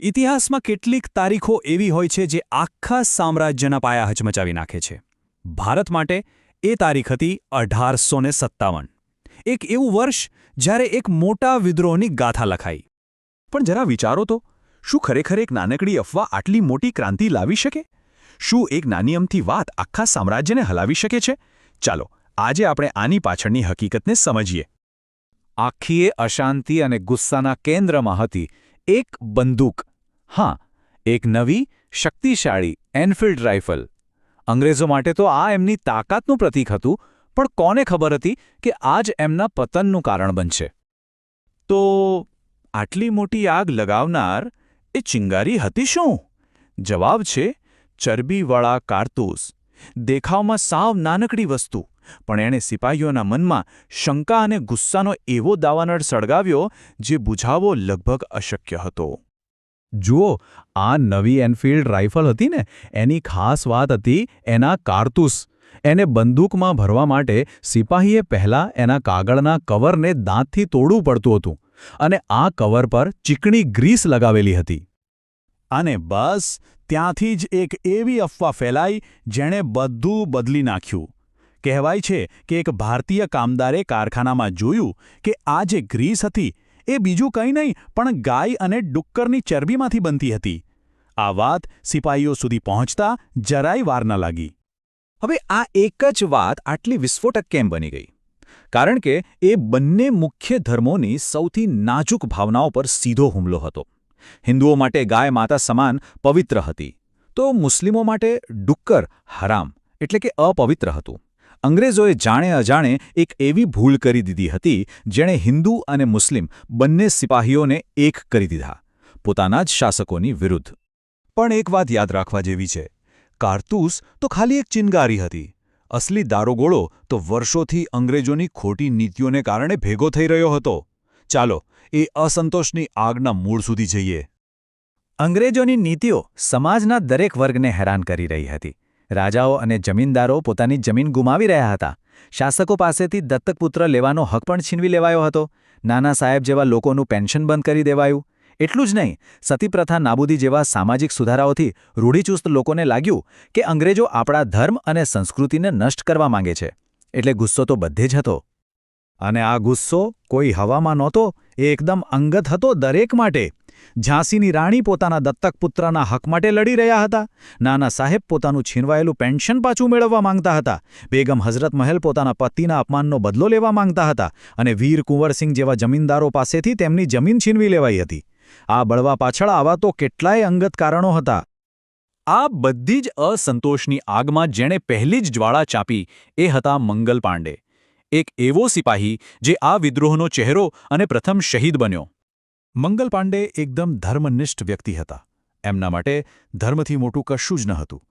ઇતિહાસમાં કેટલીક તારીખો એવી હોય છે જે આખા સામ્રાજ્યના પાયા હચમચાવી નાખે છે. ભારત માટે એ તારીખ હતી અઢારસો સત્તાવન. એક એવું વર્ષ જ્યારે એક મોટા વિદ્રોહની ગાથા લખાઈ. પણ જરા વિચારો તો, શું ખરેખર એક નાનકડી અફવા આટલી મોટી ક્રાંતિ લાવી શકે? શું એક નાની અમથી વાત આખા સામ્રાજ્યને હલાવી શકે છે? ચાલો, આજે આપણે આની પાછળની હકીકતને સમજીએ. આખીએ અશાંતિ અને ગુસ્સાના કેન્દ્રમાં હતી એક બંદૂક. હા, એક નવી, શક્તિશાળી એનફિલ્ડ રાઇફલ. અંગ્રેજો માટે તો આ એમની તાકાતનું પ્રતીક હતું, પણ કોને ખબર હતી કે આ જ એમના પતનનું કારણ બનશે? તો આટલી મોટી આગ લગાવનાર એ ચિંગારી હતી શું? જવાબ છે, ચરબીવાળા કારતૂસ. દેખાવમાં સાવ નાનકડી વસ્તુ. પણ એણે સિપાહીઓના મનમાં શંકા અને ગુસ્સાનો એવો દાવાનળ સળગાવ્યો જે બુઝાવવો લગભગ અશક્ય હતો. જુઓ, આ નવી એનફિલ્ડ રાઇફલ હતી ને? એની ખાસ વાત હતી એના કારતૂસ. એને બંદૂકમાં ભરવા માટે સિપાહીએ પહેલાં એના કાગળના કવરને દાંતથી તોડવું પડતું હતું. અને આ કવર પર ચીકણી ગ્રીસ લગાવેલી હતી. અને બસ ત્યાંથી જ એક એવી અફવા ફેલાઈ જેણે બધું બદલી નાખ્યું. કહેવાય છે કે એક ભારતીય કામદારે કારખાનામાં જોયું કે આ જે ગ્રીસ હતી એ બીજું કંઈ નહીં, પણ ગાય અને ડુક્કરની ચરબીમાંથી બનતી હતી. આ વાત સિપાહીઓ સુધી પહોંચતા જરાય વાર ન લાગી. હવે આ એક જ વાત આટલી વિસ્ફોટક કેમ બની ગઈ? કારણ કે એ બંને મુખ્ય ધર્મોની સૌથી નાજુક ભાવનાઓ પર સીધો હુમલો હતો. હિન્દુઓ માટે ગાય માતા સમાન પવિત્ર હતી. તો મુસ્લિમો માટે ડુક્કર હરામ એટલે કે અપવિત્ર હતું. અંગ્રેજોએ જાણે અજાણે એક એવી ભૂલ કરી દીધી હતી, જેણે હિન્દુ અને મુસ્લિમ બંને સિપાહીઓને એક કરી દીધા, પોતાના જ શાસકોની વિરુદ્ધ. પણ એક વાત યાદ રાખવા જેવી છે. કારતૂસ તો ખાલી એક ચિનગારી હતી. અસલી દારૂગોળો તો વર્ષોથી અંગ્રેજોની ખોટી નીતિઓને કારણે ભેગો થઈ રહ્યો હતો. ચાલો, એ અસંતોષની આગના મૂળ સુધી જઈએ. અંગ્રેજોની નીતિઓ સમાજના દરેક વર્ગને હેરાન કરી રહી હતી. રાજાઓ અને જમીનદારો પોતાની જમીન ગુમાવી રહ્યા હતા. શાસકો પાસેથી દત્તકપુત્ર લેવાનો હક પણ છીનવી લેવાયો હતો. નાના સાહેબ જેવા લોકોનું પેન્શન બંધ કરી દેવાયું. એટલું જ નહીં, સતીપ્રથા નાબૂદી જેવા સામાજિક સુધારાઓથી રૂઢિચુસ્ત લોકોને લાગ્યું કે અંગ્રેજો આપણા ધર્મ અને સંસ્કૃતિને નષ્ટ કરવા માંગે છે. એટલે ગુસ્સો તો બધે જ હતો. અને આ ગુસ્સો કોઈ હવામાં નહોતો, એ એકદમ અંગત હતો દરેક માટે. ઝાંસીની રાણી પોતાના દત્તક પુત્રના હક માટે લડી રહ્યા હતા. નાના સાહેબ પોતાનું છીનવાયેલું પેન્શન પાછું મેળવવા માંગતા હતા. બેગમ હઝરત મહેલ પોતાના પતિના અપમાનનો બદલો લેવા માંગતા હતા અને વીર કુંવરસિંહ જેવા જમીનદારો પાસેથી તેમની જમીન છીનવી લેવાઈ હતી. આ બળવા પાછળ આવા તો કેટલાય અંગત કારણો હતા. આ બધી જ અસંતોષની આગમાં જેણે પહેલી જ જ્વાળા ચાપી, એ હતા મંગલ પાંડે. એક એવો સિપાહી જે આ વિદ્રોહનો ચહેરો અને પ્રથમ શહીદ બન્યો. મંગલ પાંડે એકદમ ધર્મનિષ્ઠ વ્યક્તિ હતા. એમના માટે ધર્મથી મોટું કશું જ ન હતું.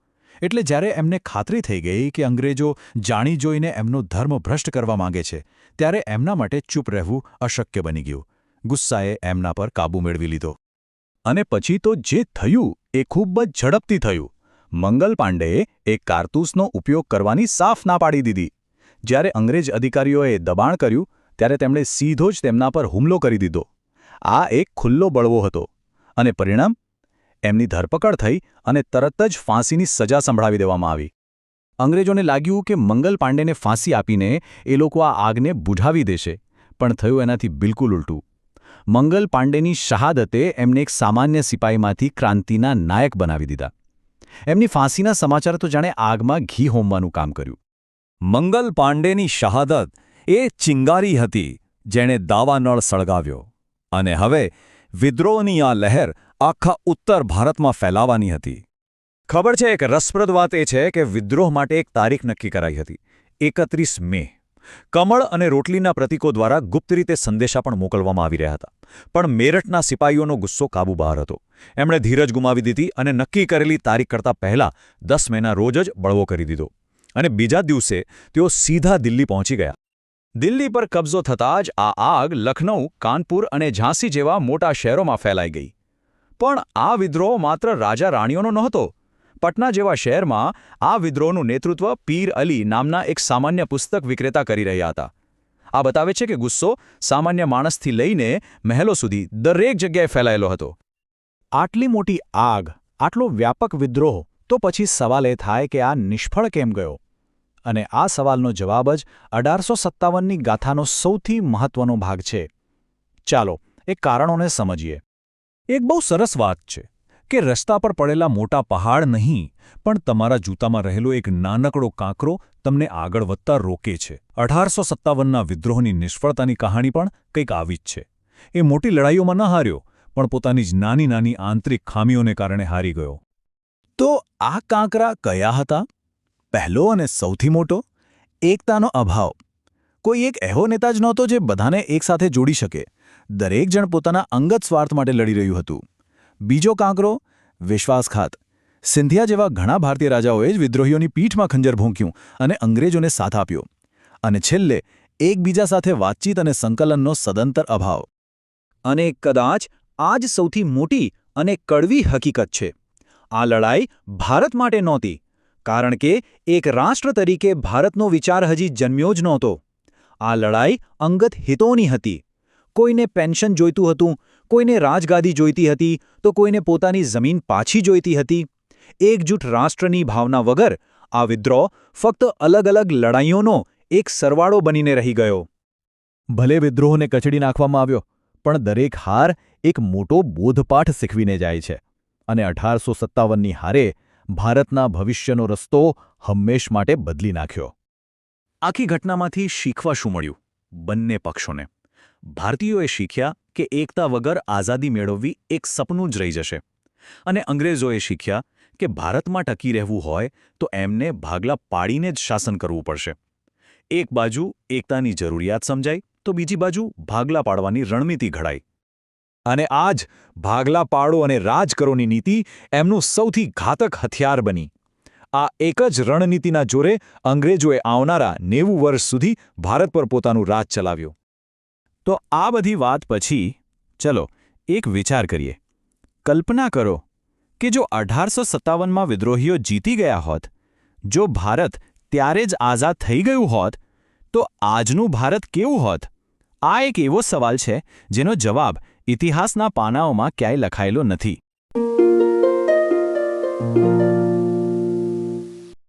એટલે જ્યારે એમને ખાતરી થઈ ગઈ કે અંગ્રેજો જાણી જોઈને એમનો ધર્મ ભ્રષ્ટ કરવા માંગે છે, ત્યારે એમના માટે ચૂપ રહેવું અશક્ય બની ગયું. ગુસ્સાએ એમના પર કાબૂ મેળવી લીધો. અને પછી તો જે થયું એ ખૂબ જ ઝડપથી થયું. મંગલ પાંડેએ એક કારતૂસનો ઉપયોગ કરવાની સાફ ના પાડી દીધી. જ્યારે અંગ્રેજ અધિકારીઓએ દબાણ કર્યું, ત્યારે તેમણે સીધો જ તેમના પર હુમલો કરી દીધો. આ એક ખુલ્લો બળવો હતો અને પરિણામ? એમની ધરપકડ થઈ અને તરત જ ફાંસીની સજા સંભળાવી દેવામાં આવી. અંગ્રેજોને લાગ્યું કે મંગલ પાંડેને ફાંસી આપીને એ લોકો આ આગને બુઝાવી દેશે, પણ થયું એનાથી બિલકુલ ઉલટું. મંગલ પાંડેની શહાદતે એમને એક સામાન્ય સિપાહીમાંથી ક્રાંતિના નાયક બનાવી દીધા. એમની ફાંસીના સમાચાર તો જાણે આગમાં ઘી હોમવાનું કામ કર્યું. મંગલ પાંડેની શહાદત એ ચિંગારી હતી, જેણે દાવાનળ સળગાવ્યો. અને હવે વિદ્રોહની આ લહેર આખા ઉત્તર ભારતમાં ફેલાવાની હતી. ખબર છે, એક રસપ્રદ વાત એ છે કે વિદ્રોહ માટે એક તારીખ નક્કી કરાઈ હતી, એકત્રીસ મે. કમળ અને રોટલીના પ્રતીકો દ્વારા ગુપ્ત રીતે સંદેશા પણ મોકલવામાં આવી રહ્યા હતા. પણ મેરઠના સિપાહીઓનો ગુસ્સો કાબુ બહાર હતો. એમણે ધીરજ ગુમાવી દીધી અને નક્કી કરેલી તારીખ કરતાં પહેલા દસ મેના રોજ જ બળવો કરી દીધો. અને બીજા દિવસે તેઓ સીધા દિલ્હી પહોંચી ગયા. દિલ્હી પર કબજો થતાં જ આ આગ લખનૌ કાનપુર અને ઝાંસી જેવા મોટા શહેરોમાં ફેલાઈ ગઈ. પણ આ વિદ્રોહ માત્ર રાજા રાણીઓનો નહોતો. પટના જેવા શહેરમાં આ વિદ્રોહનું નેતૃત્વ પીર અલી નામના એક સામાન્ય પુસ્તક વિક્રેતા કરી રહ્યા હતા. આ બતાવે છે કે ગુસ્સો સામાન્ય માણસથી લઈને મહેલો સુધી દરેક જગ્યાએ ફેલાયેલો હતો. આટલી મોટી આગ, આટલો વ્યાપક વિદ્રોહ, તો પછી સવાલ એ થાય કે આ નિષ્ફળ કેમ ગયો? અને આ સવાલનો જવાબ જ અઢારસો સત્તાવનની ગાથાનો સૌથી મહત્વનો ભાગ છે. ચાલો એ કારણોને સમજીએ. એક બહુ સરસ વાત છે કે રસ્તા પર પડેલા મોટા પહાડ નહીં, પણ તમારા જૂતામાં રહેલો એક નાનકડો કાંકરો તમને આગળ વધતા રોકે છે. અઢારસો સત્તાવનના વિદ્રોહની નિષ્ફળતાની કહાણી પણ કંઈક આવી જ છે. એ મોટી લડાઈઓમાં ન હાર્યો, પણ પોતાની જ નાની નાની આંતરિક ખામીઓને કારણે હારી ગયો. તો આ કાંકરા કયા હતા? પહેલો અને સૌથી મોટો, એકતાનો અભાવ. કોઈ એક એવો નેતા જ નહોતો જે બધાને એકસાથે જોડી શકે. દરેક જણ પોતાના અંગત સ્વાર્થ માટે લડી રહ્યું હતું. બીજો કાંકરો, વિશ્વાસઘાત. સિંધિયા જેવા ઘણા ભારતીય રાજાઓએ જ વિદ્રોહીઓની પીઠમાં ખંજર ભૂંક્યું અને અંગ્રેજોને સાથ આપ્યો. અને છેલ્લે, એકબીજા સાથે વાતચીત અને સંકલનનો સદંતર અભાવ. અને કદાચ આ જ સૌથી મોટી અને કડવી હકીકત છે. આ લડાઈ ભારત માટે નહોતી કારણ કે એક રાષ્ટ્ર તરીકે ભારતનો વિચાર હજી જન્મ્યો જ નહોતો. આ લડાઈ અંગત હિતોની હતી. કોઈને પેન્શન જોઈતું હતું, કોઈને રાજગાદી જોઈતી હતી, તો કોઈને પોતાની જમીન પાછી જોઈતી હતી. એકજૂઠ રાષ્ટ્રની ભાવના વગર આ વિદ્રોહ ફક્ત અલગ અલગ લડાઈઓનો એક સરવાળો બનીને રહી ગયો. ભલે વિદ્રોહને કચડી નાખવામાં આવ્યો, પણ દરેક હાર એક મોટો બોધપાઠ શીખવીને જાય છે. અને અઢારસો સત્તાવનની હારે ભારતના ભવિષ્યનો રસ્તો હંમેશ માટે બદલી નાખ્યો. આખી ઘટનામાંથી શીખવા શું મળ્યું? બંને પક્ષોને. ભારતીયોએ શીખ્યા કે એકતા વગર આઝાદી મેળવવી એક સપનું જ રહી જશે. અને અંગ્રેજોએ શીખ્યા કે ભારતમાં ટકી રહેવું હોય તો એમને ભાગલા પાડીને જ શાસન કરવું પડશે. એક બાજુ એકતાની જરૂરિયાત સમજાઈ તો બીજી બાજુ ભાગલા પાડવાની રણનીતિ ઘડાઈ અને આજ ભાગલા પાડો અને રાજ કરોની નીતિ એમનું સૌથી ઘાતક હથિયાર બની. આ એક જ રણનીતિના જોરે અંગ્રેજોએ આવનારા નેવું વર્ષ સુધી ભારત પર પોતાનું રાજ ચલાવ્યું. તો આ બધી વાત પછી, ચલો, એક વિચાર કરીએ. કલ્પના કરો કે જો અઢારસો સત્તાવનમાં વિદ્રોહીઓ જીતી ગયા હોત, જો ભારત ત્યારે જ આઝાદ થઈ ગયું હોત, તો આજનું ભારત કેવું હોત? આ એક એવો સવાલ છે જેનો જવાબ ઇતિહાસના પાનાઓમાં ક્યાંય લખાયેલો નથી.